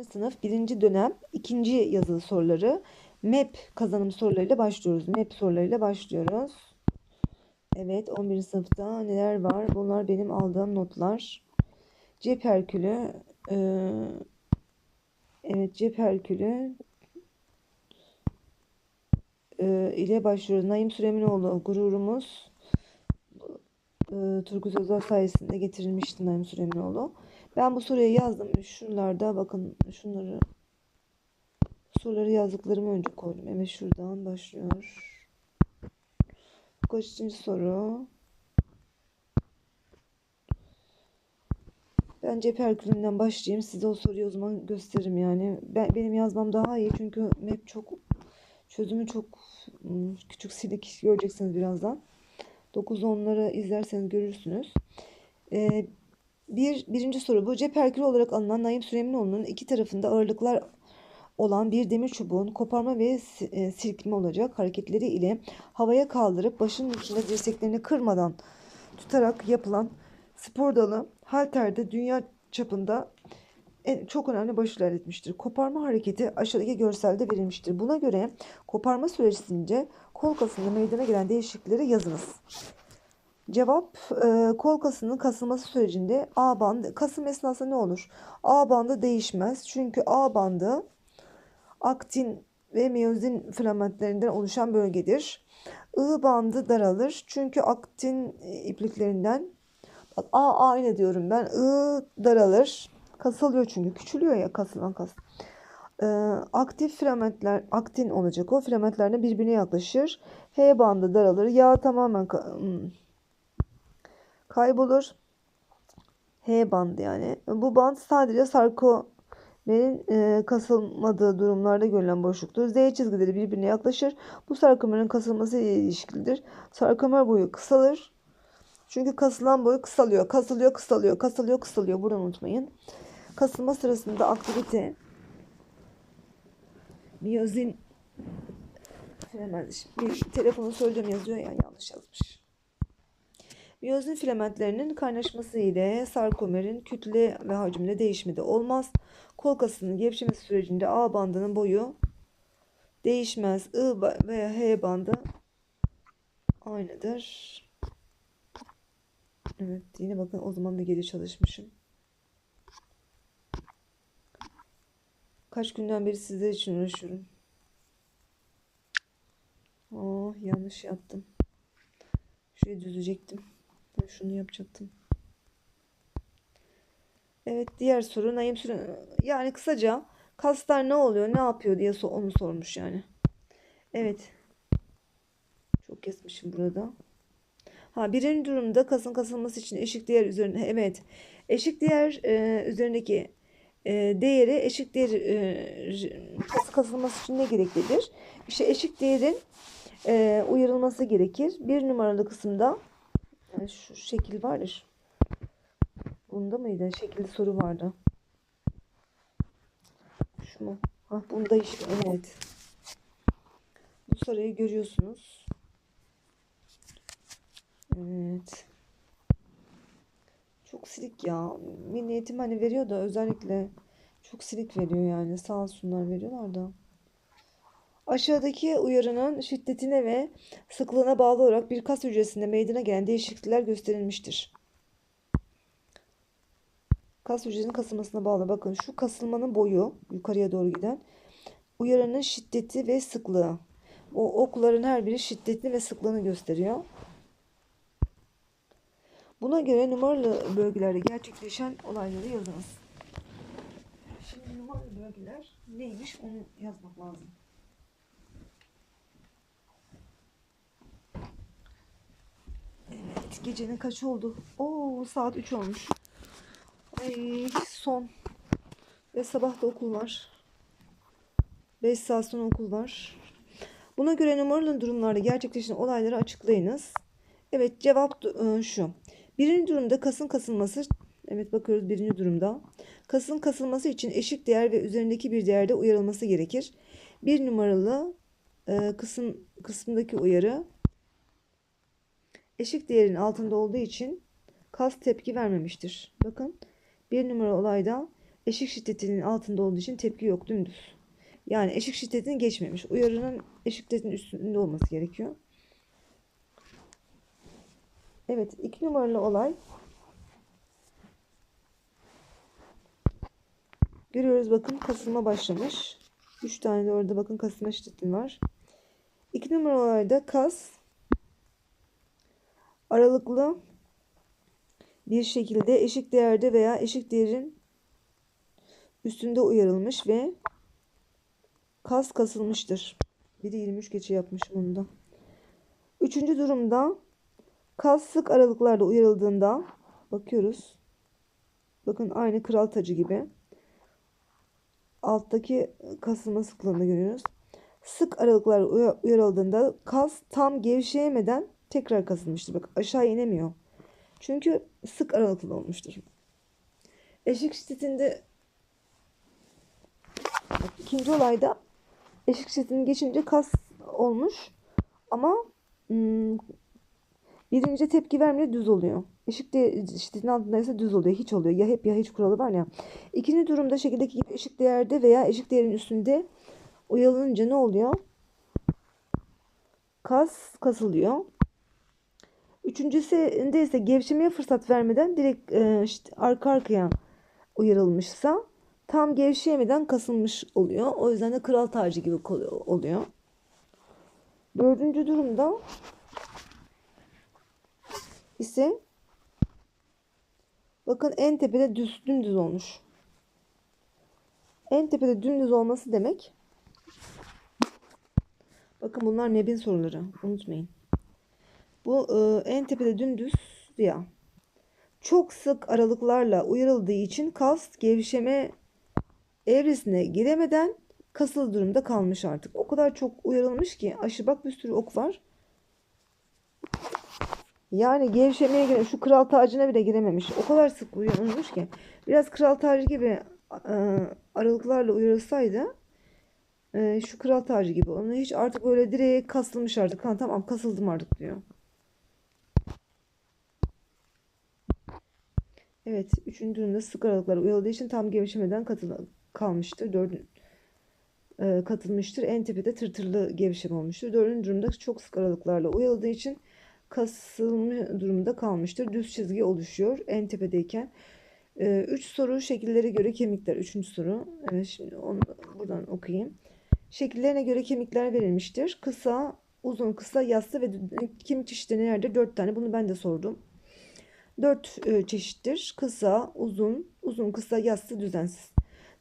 11. sınıf 1. dönem 2. yazılı soruları MEP kazanım sorularıyla başlıyoruz. MEP sorularıyla başlıyoruz. Evet 11. sınıfta neler var? Bunlar benim aldığım notlar. Cep Herkülü e, evet cep Herkülü e, ile başlıyoruz. Naim Süleminoğlu gururumuz e, Turgut Özal sayesinde getirilmişti Naim Süleminoğlu. Ben bu soruyu yazdım. Şuralarda bakın şunları soruları yazdıklarımı önce koydum. Evet şuradan başlıyor. Kaçıncı soru? Ben cep Herkülü'nden başlayayım. Size o soruyu o zaman gösteririm yani. Ben, benim yazmam daha iyi çünkü map çok çözümü çok ım, küçük silik göreceksiniz birazdan. 9 onları izlerseniz görürsünüz. Ee, bir, birinci soru bu. Cep Herkülü olarak alınan Naim Süleymanoğlu'nun iki tarafında ağırlıklar olan bir demir çubuğun koparma ve si- e, silkme olacak hareketleri ile havaya kaldırıp başının ucunda dirseklerini kırmadan tutarak yapılan spor dalı halterde dünya çapında en, çok önemli başarı elde etmiştir. Koparma hareketi aşağıdaki görselde verilmiştir. Buna göre koparma sürecince kol kasında meydana gelen değişiklikleri yazınız. Cevap e, kol kasının kasılması sürecinde A bandı kasım esnasında ne olur? A bandı değişmez. Çünkü A bandı aktin ve miyozin filamentlerinden oluşan bölgedir. I bandı daralır. Çünkü aktin e, ipliklerinden bak A aynı diyorum ben. I daralır. Kasılıyor çünkü. Küçülüyor ya kasılan kas. Ee, aktif filamentler aktin olacak o filamentlerle birbirine yaklaşır. H bandı daralır. Yağ tamamen hmm, kaybolur. H bandı yani. Bu band sadece sarkomerin e, kasılmadığı durumlarda görülen boşluktur. Z çizgileri birbirine yaklaşır. Bu sarkomerin kasılması ile ilişkilidir. Sarkomer boyu kısalır. Çünkü kasılan boyu kısalıyor. Kasılıyor, kısalıyor, kasılıyor, kısalıyor. Bunu unutmayın. Kasılma sırasında aktivite miyozin bir telefonu söylediğim yazıyor ya yanlış yazmış. Miyozin filamentlerinin kaynaşması ile sarkomerin kütle ve hacminde değişimi de olmaz. Kol kasının gevşemesi sürecinde A bandının boyu değişmez. I veya H bandı aynıdır. Evet yine bakın o zaman da geri çalışmışım. Kaç günden beri sizler için uğraşıyorum. Oh yanlış yaptım. Şurayı düzecektim. Şunu yapacaktım. Evet diğer soru Naim Süre yani kısaca kaslar ne oluyor ne yapıyor diye onu sormuş yani. Evet. Çok kesmişim burada. Ha birinci durumda kasın kasılması için eşik değer üzerine evet eşik değer e, üzerindeki e, değeri eşik değer e, j- kası kasılması için ne gereklidir? İşte eşik değerin e, uyarılması gerekir. Bir numaralı kısımda yani şu şekil vardır. Bunda mıydı? Şekilli soru vardı. Şu mu? Ha bunda işte evet. Bu soruyu görüyorsunuz. Evet. Çok silik ya. Milli hani veriyor da özellikle çok silik veriyor yani. Sağ olsunlar veriyorlar da. Aşağıdaki uyarının şiddetine ve sıklığına bağlı olarak bir kas hücresinde meydana gelen değişiklikler gösterilmiştir. Kas hücresinin kasılmasına bağlı. Bakın şu kasılmanın boyu yukarıya doğru giden. Uyarının şiddeti ve sıklığı. O okların her biri şiddetini ve sıklığını gösteriyor. Buna göre numaralı bölgelerde gerçekleşen olayları yazınız. Şimdi numaralı bölgeler neymiş onu yazmak lazım. Evet, gecenin kaç oldu? Oo, saat 3 olmuş. Ay, son. Ve sabah da okul var. 5 saat sonra okul var. Buna göre numaralı durumlarda gerçekleşen olayları açıklayınız. Evet, cevap e, şu. Birinci durumda kasın kasılması, evet bakıyoruz birinci durumda. Kasın kasılması için eşik değer ve üzerindeki bir değerde uyarılması gerekir. Bir numaralı e, kısım kısmındaki uyarı eşik değerin altında olduğu için kas tepki vermemiştir. Bakın bir numara olayda Eşik şiddetinin altında olduğu için tepki yok dümdüz. Yani eşik şiddetini geçmemiş. Uyarının eşik şiddetinin üstünde olması gerekiyor. Evet, iki numaralı olay. Görüyoruz bakın kasılma başlamış. Üç tane de orada bakın kasılma şiddeti var. İki numaralı olayda kas aralıklı bir şekilde eşik değerde veya eşik değerin üstünde uyarılmış ve kas kasılmıştır. Biri 23 geçe yapmışım onu da. Üçüncü durumda kas sık aralıklarla uyarıldığında bakıyoruz. Bakın aynı kral tacı gibi. Alttaki kasılma sıklığını görüyoruz. Sık aralıklarla uyarıldığında kas tam gevşeyemeden tekrar kasılmıştır. Bak aşağı inemiyor. Çünkü sık aralıklı olmuştur. Eşik şiddetinde ikinci olayda eşik şiddetini geçince kas olmuş ama hmm, birinci tepki vermeye düz oluyor. Eşik de şiddetin altındaysa düz oluyor. Hiç oluyor. Ya hep ya hiç kuralı var ya. İkinci durumda şekildeki gibi eşik değerde veya eşik değerin üstünde uyalınca ne oluyor? Kas kasılıyor. Üçüncüsünde ise gevşemeye fırsat vermeden direkt e, işte arka arkaya uyarılmışsa tam gevşeyemeden kasılmış oluyor. O yüzden de kral tacı gibi oluyor. Dördüncü durumda ise bakın en tepede düz dümdüz olmuş. En tepede dümdüz olması demek bakın bunlar nebin soruları unutmayın. Bu e, en tepede dümdüz ya. Çok sık aralıklarla uyarıldığı için kas gevşeme evresine giremeden kasılı durumda kalmış artık. O kadar çok uyarılmış ki aşı bak bir sürü ok var. Yani gevşemeye giren şu kral tacına bile girememiş. O kadar sık uyarılmış ki. Biraz kral tacı gibi e, aralıklarla uyarılsaydı e, şu kral tacı gibi. Onu hiç artık böyle direkt kasılmış artık. Ha, tamam kasıldım artık diyor. Evet, üçüncü durumda sık aralıklarla uyarıldığı için tam gevşemeden katıl kalmıştır. Dördüncü e, katılmıştır. En tepede tırtırlı gevşeme olmuştur. Dördüncü durumda çok sık aralıklarla uyarıldığı için kasılma durumda kalmıştır. Düz çizgi oluşuyor en tepedeyken. E, üç soru şekillere göre kemikler. Üçüncü soru. Evet şimdi onu buradan okuyayım. Şekillerine göre kemikler verilmiştir. Kısa, uzun, kısa, yassı ve kemik çeşitleri nerede? Dört tane. Bunu ben de sordum. Dört e, çeşittir. Kısa, uzun, uzun, kısa, yassı, düzensiz.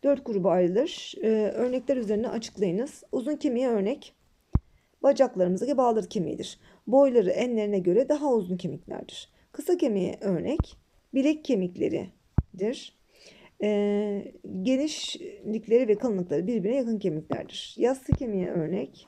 Dört gruba ayrılır. E, örnekler üzerine açıklayınız. Uzun kemiğe örnek. Bacaklarımızdaki bağları kemiğidir. Boyları enlerine göre daha uzun kemiklerdir. Kısa kemiğe örnek. Bilek kemikleridir. E, genişlikleri ve kalınlıkları birbirine yakın kemiklerdir. Yassı kemiğe örnek.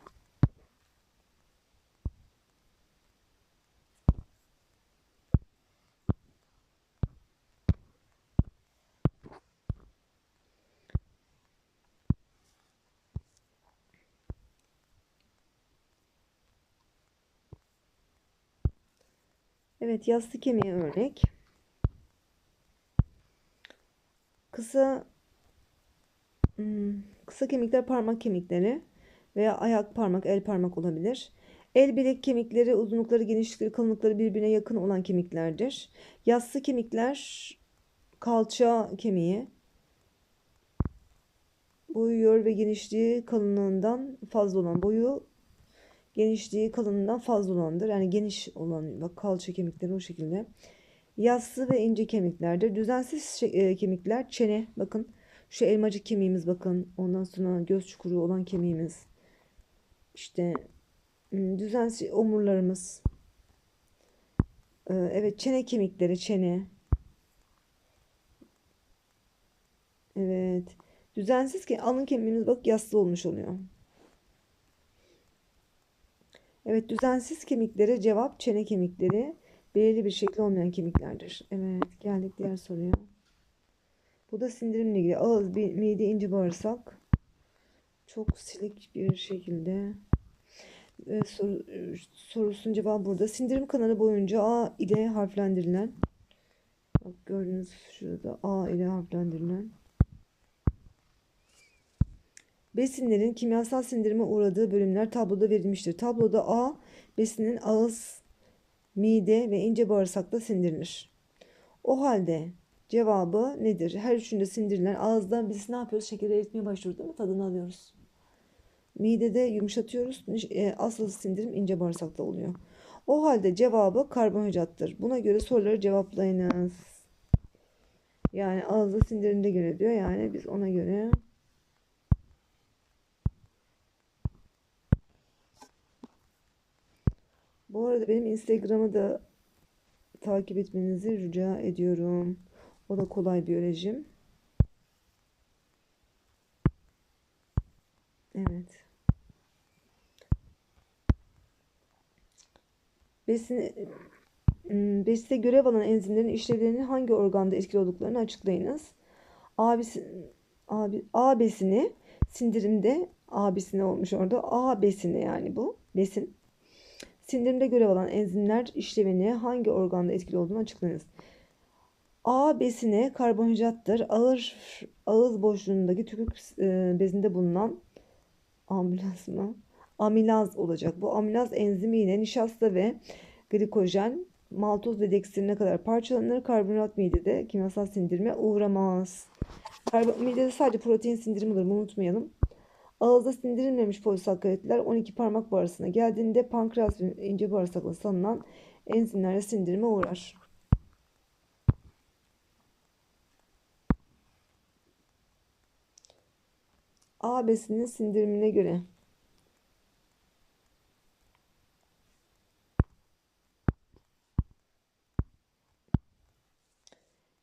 Evet yassı kemiğe örnek. Kısa hmm, kısa kemikler parmak kemikleri veya ayak parmak, el parmak olabilir. El bilek kemikleri uzunlukları, genişlikleri, kalınlıkları birbirine yakın olan kemiklerdir. Yassı kemikler kalça kemiği. Boyuyor ve genişliği kalınlığından fazla olan boyu genişliği kalınlığından fazla olandır. Yani geniş olan bak kalça kemikleri o şekilde. Yassı ve ince kemiklerdir. Düzensiz e, kemikler çene bakın. Şu elmacık kemiğimiz bakın. Ondan sonra göz çukuru olan kemiğimiz. İşte düzensiz omurlarımız. E, evet çene kemikleri çene. Evet. Düzensiz ki alın kemiğimiz bak yassı olmuş oluyor. Evet düzensiz kemiklere cevap çene kemikleri belirli bir şekli olmayan kemiklerdir. Evet geldik diğer soruya. Bu da sindirimle ilgili. Ağız, mide, ince bağırsak. Çok silik bir şekilde. Ee, soru, sorusunun cevabı burada. Sindirim kanalı boyunca A ile harflendirilen. Bak gördüğünüz şurada A ile harflendirilen. Besinlerin kimyasal sindirime uğradığı bölümler tabloda verilmiştir. Tabloda A besinin ağız, mide ve ince bağırsakta sindirilir. O halde cevabı nedir? Her üçünde sindirilen ağızda biz ne yapıyoruz? Şekeri eritmeye başlıyoruz değil mi? Tadını alıyoruz. Midede yumuşatıyoruz. E, asıl sindirim ince bağırsakta oluyor. O halde cevabı karbonhidrattır. Buna göre soruları cevaplayınız. Yani ağızda sindirimde göre diyor. Yani biz ona göre Bu arada benim Instagram'ı da takip etmenizi rica ediyorum. O da kolay biyolojim. Evet. Besin, besite görev alan enzimlerin işlevlerinin hangi organda etkili olduklarını açıklayınız. A, besin, A, A besini sindirimde A besini olmuş orada. A besini yani bu besin. Sindirimde görev alan enzimler işlevini hangi organda etkili olduğunu açıklayınız. A besini karbonhidrattır. Ağır ağız boşluğundaki tükürük e, bezinde bulunan ambulans mı? Amilaz olacak. Bu amilaz enzimiyle nişasta ve glikojen, maltoz ve dekstrine kadar parçalanır. Karbonhidrat midede kimyasal sindirime uğramaz. Karbon, midede sadece protein sindirimi olur. Bunu unutmayalım. Ağızda sindirilmemiş polisakkaritler 12 parmak bağırsına geldiğinde pankreas ve ince bağırsakla sanılan enzimlerle sindirime uğrar. A besinin sindirimine göre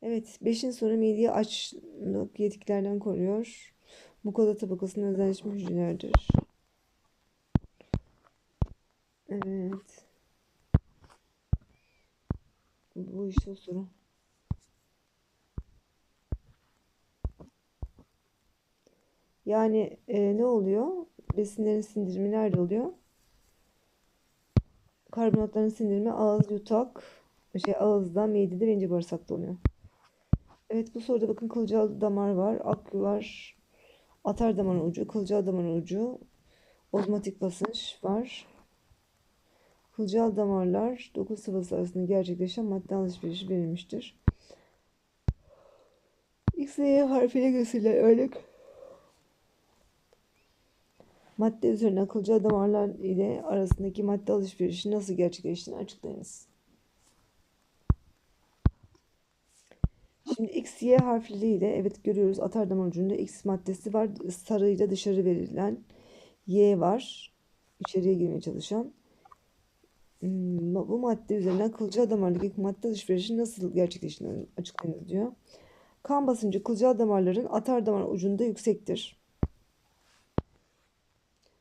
Evet, beşin sonu mideyi açlık yediklerden koruyor. Mukoza tabakasının özelleşmiş hücrelerdir. Evet. Bu işte soru. Yani e, ne oluyor? Besinlerin sindirimi nerede oluyor? Karbonatların sindirimi ağız, yutak, şey ağızda, midede ve ince bağırsakta oluyor. Evet bu soruda bakın kılcal damar var, akü var, atar damarın ucu, kılcal damarın ucu, ozmatik basınç var. Kılcal damarlar dokuz sıvısı arasında gerçekleşen madde alışverişi verilmiştir. X ve Y harfiyle gösterilen örnek madde üzerine akılcal damarlar ile arasındaki madde alışverişi nasıl gerçekleştiğini açıklayınız. Şimdi X, Y harfleriyle evet görüyoruz atar ucunda X maddesi var. Sarıyla dışarı verilen Y var. İçeriye girmeye çalışan. Hmm, bu madde üzerinden kılcal damardaki madde alışverişi nasıl gerçekleştiğini açıklayınız diyor. Kan basıncı kılcal damarların atar damar ucunda yüksektir.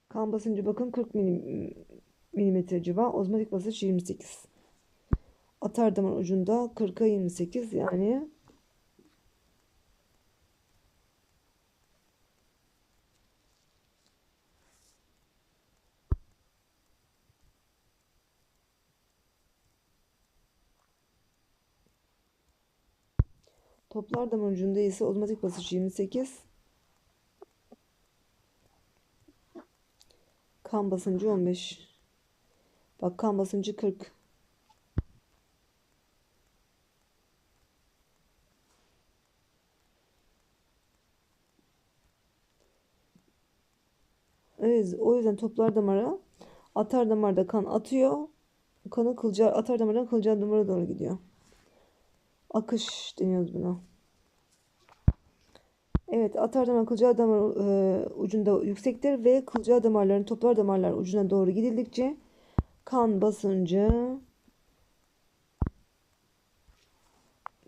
Kan basıncı bakın 40 milim, milimetre civa. Ozmotik basınç 28. Atar damar ucunda 40'a 28 yani Toplar damar ucunda ise ozmotik basınç 28. Kan basıncı 15. Bak kan basıncı 40. Evet, o yüzden toplar damara atar damarda kan atıyor. Kanı kılcal atar damardan kılcal damara doğru gidiyor. Akış deniyoruz buna. Evet atar damar kılcal damar e, ucunda yüksektir ve kılcal damarların toplar damarlar ucuna doğru gidildikçe kan basıncı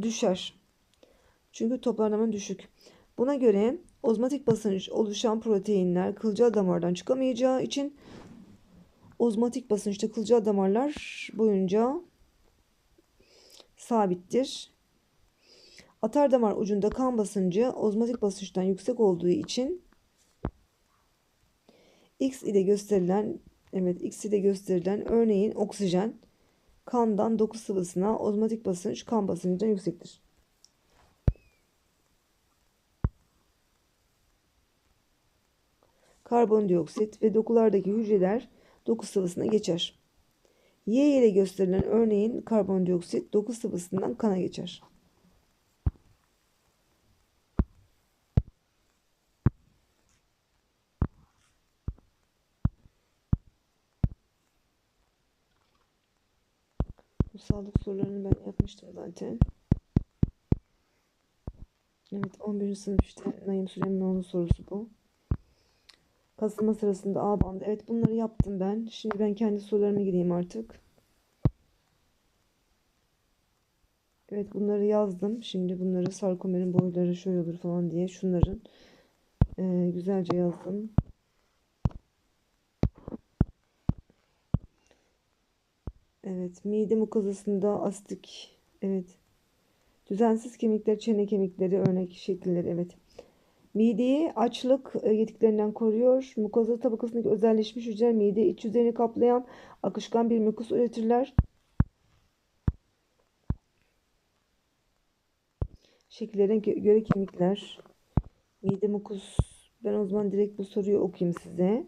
düşer. Çünkü toplar damar düşük. Buna göre ozmatik basınç oluşan proteinler kılcal damardan çıkamayacağı için ozmatik basınçta kılcal damarlar boyunca sabittir. Atar damar ucunda kan basıncı ozmotik basınçtan yüksek olduğu için X ile gösterilen evet X ile gösterilen örneğin oksijen kandan doku sıvısına ozmotik basınç kan basıncından yüksektir. karbondioksit ve dokulardaki hücreler doku sıvısına geçer. Y ile gösterilen örneğin karbondioksit doku sıvısından kana geçer. Sağlık sorularını ben yapmıştım zaten. Evet 11. sınıf işte Naim Süleymanoğlu sorusu bu. Kasılma sırasında A bandı. Evet bunları yaptım ben. Şimdi ben kendi sorularıma gireyim artık. Evet bunları yazdım. Şimdi bunları sarkomerin boyları şöyle olur falan diye şunların e, güzelce yazdım. Evet mide mukozasında astik. Evet. Düzensiz kemikler, çene kemikleri, örnek şekilleri. Evet. Mideyi açlık e, yetiklerinden koruyor. Mukoza tabakasındaki özelleşmiş hücreler mide iç yüzeyini kaplayan akışkan bir mukus üretirler. Şekillerine göre kemikler. Mide mukus. Ben o zaman direkt bu soruyu okuyayım size.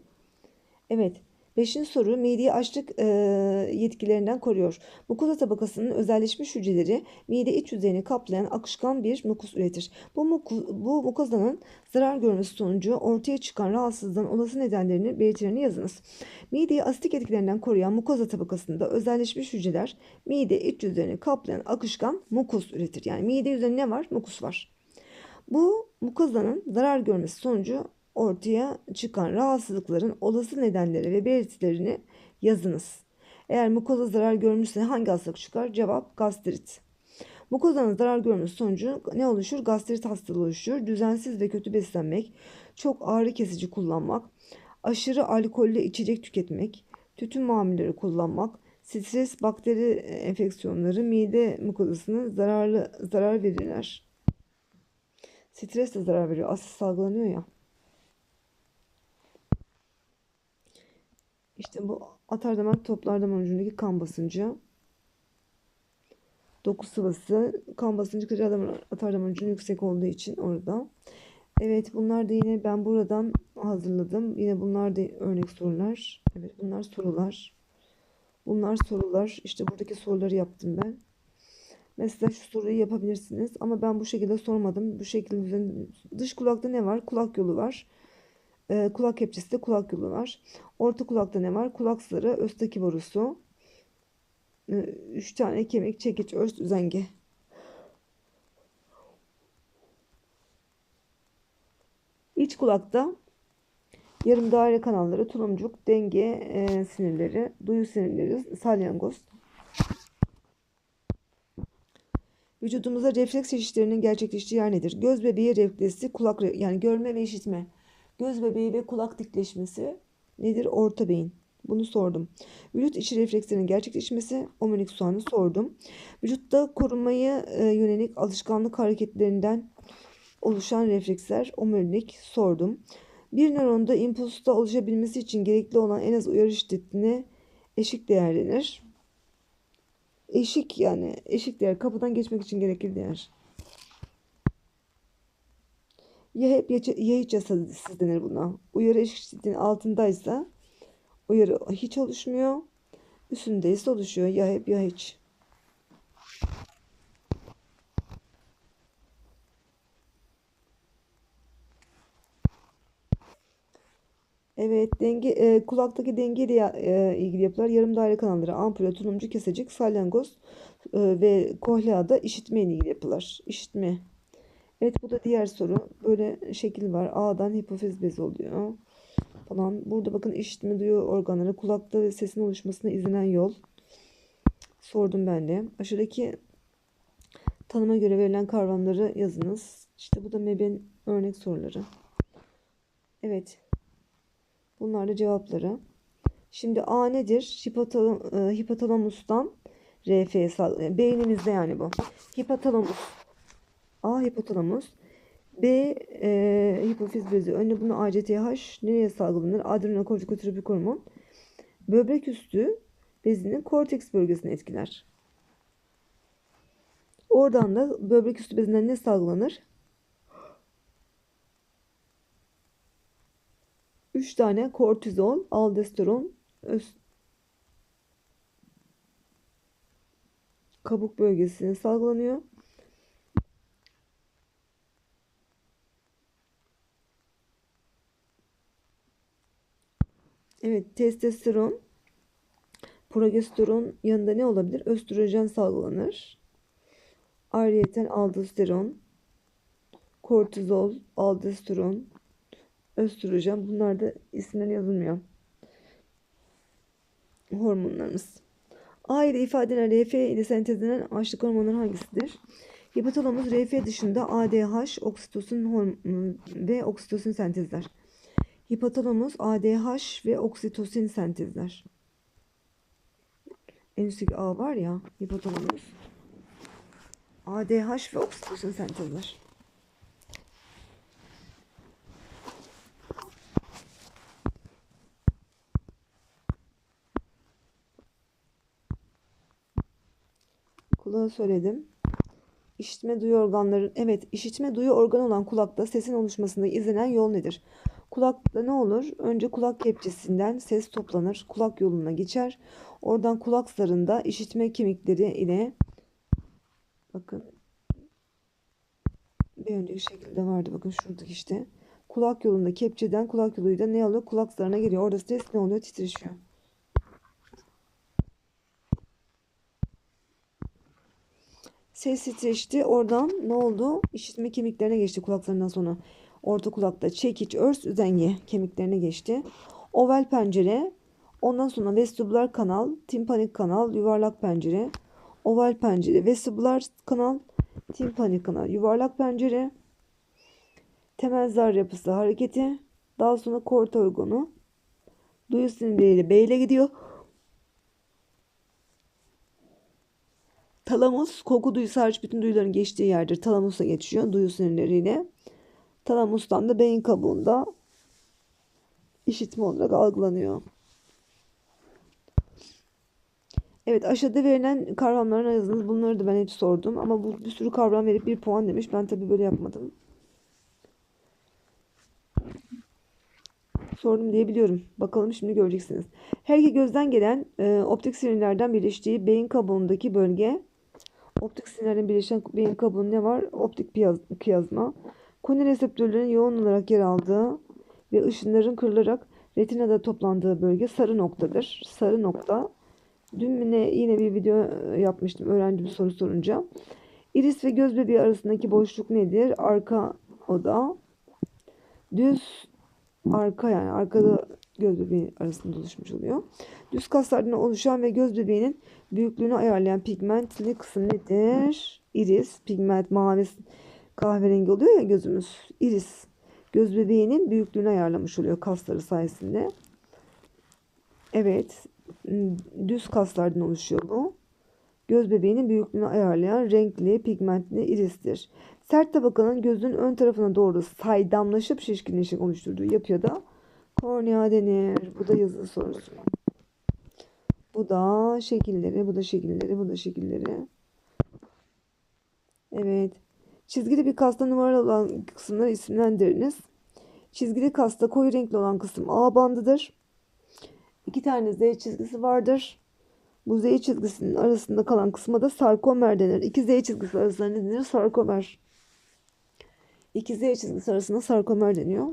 Evet. Beşinci soru mideyi açlık e, yetkilerinden koruyor. Mukoza tabakasının özelleşmiş hücreleri mide iç yüzeyini kaplayan akışkan bir mukus üretir. Bu, muku, bu mukozanın zarar görmesi sonucu ortaya çıkan rahatsızlığın olası nedenlerini belirtilerini yazınız. Mideyi asitik etkilerinden koruyan mukoza tabakasında özelleşmiş hücreler mide iç yüzeyini kaplayan akışkan mukus üretir. Yani mide yüzeyinde ne var? Mukus var. Bu mukozanın zarar görmesi sonucu ortaya çıkan rahatsızlıkların olası nedenleri ve belirtilerini yazınız. Eğer mukoza zarar görmüşse hangi hastalık çıkar? Cevap gastrit. Mukozanın zarar görmesi sonucu ne oluşur? Gastrit hastalığı oluşur. Düzensiz ve kötü beslenmek, çok ağrı kesici kullanmak, aşırı alkollü içecek tüketmek, tütün mamulleri kullanmak, stres, bakteri enfeksiyonları mide mukozasına zararlı zarar verirler. Stres de zarar veriyor. Asit salgılanıyor ya. İşte bu atar damar toplar damar ucundaki kan basıncı. Doku sıvısı kan basıncı kıcal damar atar damar ucunun yüksek olduğu için orada. Evet bunlar da yine ben buradan hazırladım. Yine bunlar da örnek sorular. Evet bunlar sorular. Bunlar sorular. İşte buradaki soruları yaptım ben. Mesela şu soruyu yapabilirsiniz. Ama ben bu şekilde sormadım. Bu şekilde dış kulakta ne var? Kulak yolu var. E, kulak kepçesi de kulak yolu var. Orta kulakta ne var? Kulak zarı, östaki borusu. E, üç tane kemik, çekiç, örs, üzenge. İç kulakta yarım daire kanalları, tulumcuk, denge e, sinirleri, duyu sinirleri, salyangoz. Vücudumuzda refleks çeşitlerinin gerçekleştiği yer nedir? Göz bebeği refleksi, kulak yani görme ve işitme. Göz bebeği ve kulak dikleşmesi nedir? Orta beyin. Bunu sordum. Vücut içi reflekslerin gerçekleşmesi omurilik soğanı sordum. Vücutta korunmaya e, yönelik alışkanlık hareketlerinden oluşan refleksler omurilik sordum. Bir nöronda impulsta oluşabilmesi için gerekli olan en az uyarı şiddetine eşik değer denir. Eşik yani eşik değer kapıdan geçmek için gerekli değer. Ya hep ya, ya hiç yasasız denir buna. Uyarı eşitliğinin altındaysa uyarı hiç oluşmuyor. Üstündeyse oluşuyor. Ya hep ya hiç. Evet, denge e, kulaktaki dengeyle e, ilgili yapılar yarım daire kanalları, ampule, tulumcu, kesecik, salyangoz e, ve kohleada işitme ile ilgili yapılar. İşitme Evet bu da diğer soru. Böyle şekil var. A'dan hipofiz bezi oluyor. Falan. Burada bakın işitme duyuyor organları kulakta ve sesin oluşmasına izlenen yol. Sordum ben de. Aşağıdaki tanıma göre verilen kavramları yazınız. İşte bu da MEB'in örnek soruları. Evet. Bunlar da cevapları. Şimdi A nedir? E, hipotalamustan RF beynimizde yani bu. Hipotalamus A hipotalamus. B e, hipofiz bezi. Önce bunu ACTH nereye salgılanır? Adrenokortikotropi hormon. Böbrek üstü bezinin korteks bölgesini etkiler. Oradan da böbrek üstü bezinden ne salgılanır? 3 tane kortizol, aldosteron, öst kabuk bölgesine salgılanıyor. Evet, testosteron, progesteron yanında ne olabilir? Östrojen salgılanır. Ayrıyeten aldosteron, kortizol, aldosteron, östrojen bunlar da isimleri yazılmıyor. Hormonlarımız. A ile ifade edilen RF ile sentezlenen açlık hormonları hangisidir? Hipotalamus RF dışında ADH, oksitosin ve oksitosin sentezler. ADH ve oksitosin sentezler. En üstteki A var ya hipotalamus. ADH ve oksitosin sentezler. Kulağı söyledim. İşitme duyu organları. Evet, işitme duyu organı olan kulakta sesin oluşmasında izlenen yol nedir? Kulakta ne olur? Önce kulak kepçesinden ses toplanır, kulak yoluna geçer. Oradan kulak zarında işitme kemikleri ile bakın bir önceki şekilde vardı. Bakın şuradaki işte. Kulak yolunda kepçeden kulak yoluyla ne oluyor? Kulak zarına geliyor. Orada ses ne oluyor? Titreşiyor. Ses titreşti. Oradan ne oldu? İşitme kemiklerine geçti kulaklarından sonra. Orta kulakta çekiç, örs, üzenge kemiklerine geçti. Oval pencere. Ondan sonra vestibüler kanal, timpanik kanal, yuvarlak pencere. Oval pencere, vestibüler kanal, timpanik kanal, yuvarlak pencere. Temel zar yapısı hareketi. Daha sonra kort organu. Duyu sinirleriyle beyle gidiyor. Talamus koku duyusu hariç bütün duyuların geçtiği yerdir. Talamusa geçiyor duyu sinirleriyle. Talamustan da beyin kabuğunda işitme olarak algılanıyor. Evet aşağıda verilen kavramların yazınız. Bunları da ben hep sordum. Ama bu bir sürü kavram verip bir puan demiş. Ben tabii böyle yapmadım. Sordum diye biliyorum. Bakalım şimdi göreceksiniz. Her iki gözden gelen e, optik sinirlerden birleştiği beyin kabuğundaki bölge optik sinirlerin birleşen beyin kabuğunda ne var? Optik kiyazma. Koni reseptörlerin yoğun olarak yer aldığı ve ışınların kırılarak retinada toplandığı bölge sarı noktadır. Sarı nokta. Dün yine, yine bir video yapmıştım öğrenci bir soru sorunca. Iris ve göz bebeği arasındaki boşluk nedir? Arka oda. Düz arka yani arkada göz bebeği arasında oluşmuş oluyor. Düz kaslardan oluşan ve göz bebeğinin büyüklüğünü ayarlayan pigmentli kısım nedir? Iris, pigment mavi kahverengi oluyor ya gözümüz. Iris. Göz bebeğinin büyüklüğünü ayarlamış oluyor kasları sayesinde. Evet. Düz kaslardan oluşuyor bu. Göz bebeğinin büyüklüğünü ayarlayan renkli, pigmentli iristir. Sert tabakanın gözün ön tarafına doğru saydamlaşıp şişkinleşik oluşturduğu yapıya da kornea denir. Bu da yazılı sorusu. Bu da şekilleri, bu da şekilleri, bu da şekilleri. Evet. Çizgili bir kasta numaralı olan kısımları isimlendiriniz. Çizgili kasta koyu renkli olan kısım A bandıdır. İki tane Z çizgisi vardır. Bu Z çizgisinin arasında kalan kısma da sarkomer denir. İki Z çizgisi arasında ne denir? Sarkomer. İki Z çizgisi arasında sarkomer deniyor.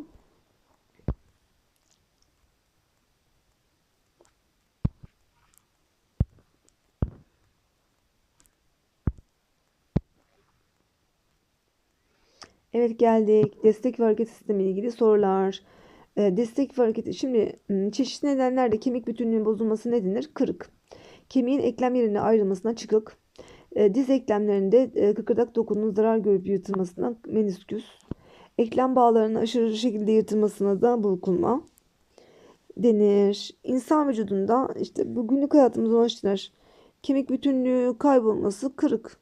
Evet geldik. Destek ve hareket sistemi ilgili sorular. E, destek ve hareket şimdi çeşitli nedenlerde kemik bütünlüğünün bozulması ne denir? Kırık. Kemiğin eklem yerine ayrılmasına çıkık. E, diz eklemlerinde e, kıkırdak dokunun zarar görüp yırtılmasına menisküs. Eklem bağlarının aşırı şekilde yırtılmasına da burkulma denir. İnsan vücudunda işte bu günlük hayatımızda olan kemik bütünlüğü kaybolması kırık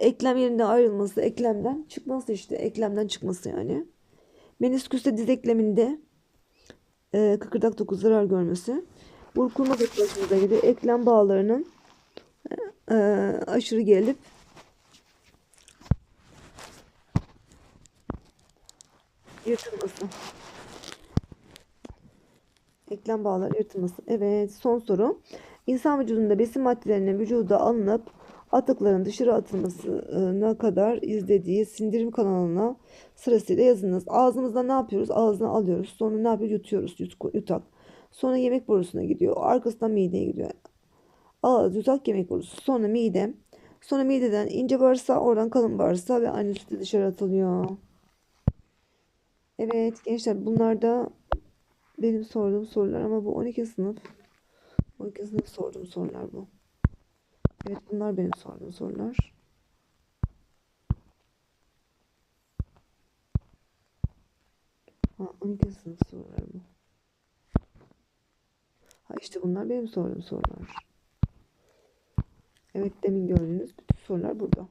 eklem yerinde ayrılması, eklemden çıkması işte. Eklemden çıkması yani. Menisküste diz ekleminde e, kıkırdak doku zarar görmesi. Burkulma başımıza geliyor. Eklem bağlarının e, aşırı gelip yırtılması. Eklem bağları yırtılması. Evet son soru. İnsan vücudunda besin maddelerinin vücuda alınıp atıkların dışarı atılmasına kadar izlediği sindirim kanalına sırasıyla yazınız. Ağzımızda ne yapıyoruz? Ağzına alıyoruz. Sonra ne yapıyoruz? Yutuyoruz. Yut- yutak. Sonra yemek borusuna gidiyor. Arkasından mideye gidiyor. Ağız, yutak, yemek borusu. Sonra mide. Sonra mideden ince bağırsağı, oradan kalın bağırsağı ve aynı sütle dışarı atılıyor. Evet gençler bunlar da benim sorduğum sorular ama bu 12 sınıf 12 sınıf sorduğum sorular bu. Evet bunlar benim sorduğum sorular. Ha 12 sınıf soruları bu. Ha işte bunlar benim sorduğum sorular. Evet demin gördüğünüz bütün sorular burada.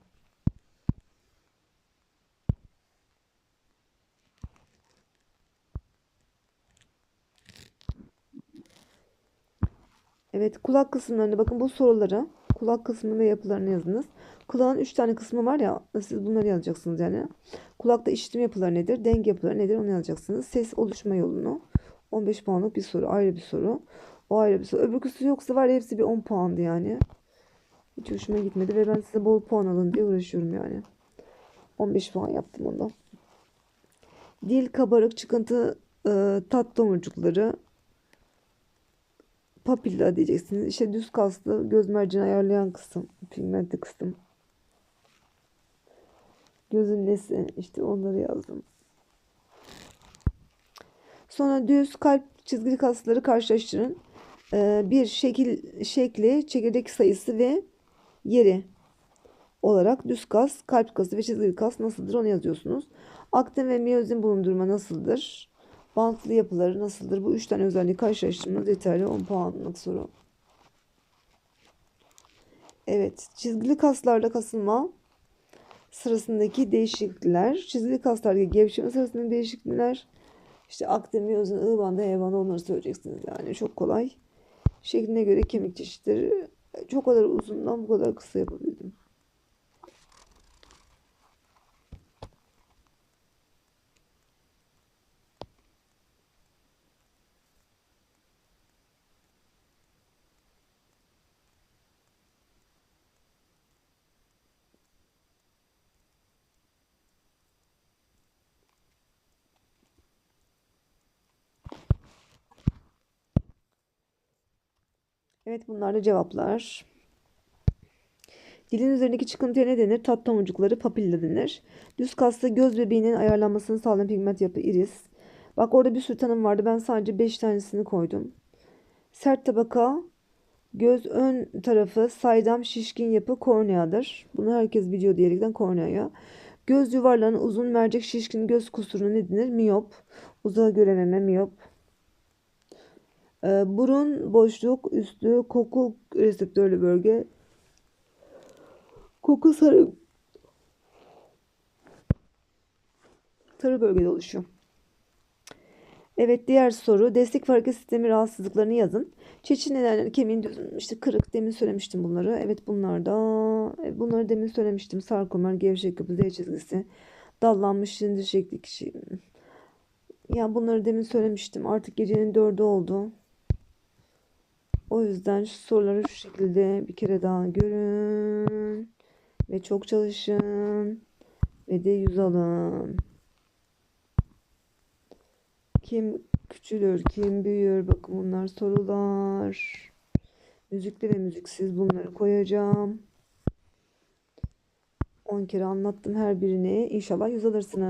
Evet kulak kısımlarında bakın bu soruları kulak kısmını ve yapılarını yazınız. Kulağın 3 tane kısmı var ya siz bunları yazacaksınız yani. Kulakta işitim yapıları nedir? Denge yapıları nedir? Onu yazacaksınız. Ses oluşma yolunu 15 puanlık bir soru ayrı bir soru. O ayrı bir soru. Öbürküsü yoksa var hepsi bir 10 puandı yani. Hiç hoşuma gitmedi ve ben size bol puan alın diye uğraşıyorum yani. 15 puan yaptım ondan. Dil, kabarık, çıkıntı, e, tat tomurcukları, papilla diyeceksiniz. İşte düz kaslı göz merceğini ayarlayan kısım, pigmentli kısım. Gözün nesi? İşte onları yazdım. Sonra düz kalp çizgili kasları karşılaştırın. Ee, bir şekil şekli, çekirdek sayısı ve yeri olarak düz kas, kalp kası ve çizgili kas nasıldır onu yazıyorsunuz. Aktin ve miyozin bulundurma nasıldır? Bantlı yapıları nasıldır? Bu üç tane özelliği karşılaştırmanız yeterli 10 puanlık soru. Evet, çizgili kaslarda kasılma sırasındaki değişiklikler, çizgili kaslardaki gevşeme sırasındaki değişiklikler, işte aktin, miyozin, I bandı, onları söyleyeceksiniz yani çok kolay. Şekline göre kemik çeşitleri çok kadar uzundan bu kadar kısa yapabildim. Evet bunlar da cevaplar. Dilin üzerindeki çıkıntıya ne denir? Tat tomurcukları papilla denir. Düz kaslı göz bebeğinin ayarlanmasını sağlayan pigment yapı iris. Bak orada bir sürü tanım vardı. Ben sadece 5 tanesini koydum. Sert tabaka göz ön tarafı saydam şişkin yapı korneadır. Bunu herkes biliyor diyerekten korneaya. Göz yuvarlarının uzun mercek şişkin göz kusuru ne denir? Miyop. Uzağa görememe miyop. Ee, burun boşluk üstü koku reseptörlü bölge koku sarı sarı bölgede oluşuyor. Evet diğer soru destek hareket sistemi rahatsızlıklarını yazın. Çeşitli nedenler kemiğin düz- işte kırık demin söylemiştim bunları. Evet bunlar da e, bunları demin söylemiştim. Sarkomer, gevşek yapı, Z çizgisi, dallanmış sindir şekli kişi. Ya bunları demin söylemiştim. Artık gecenin dördü oldu. O yüzden şu soruları şu şekilde bir kere daha görün ve çok çalışın ve de yüz alın. Kim küçülür, kim büyür? Bakın bunlar sorular. Müzikli ve müziksiz bunları koyacağım. 10 kere anlattım her birini. İnşallah yüz alırsınız.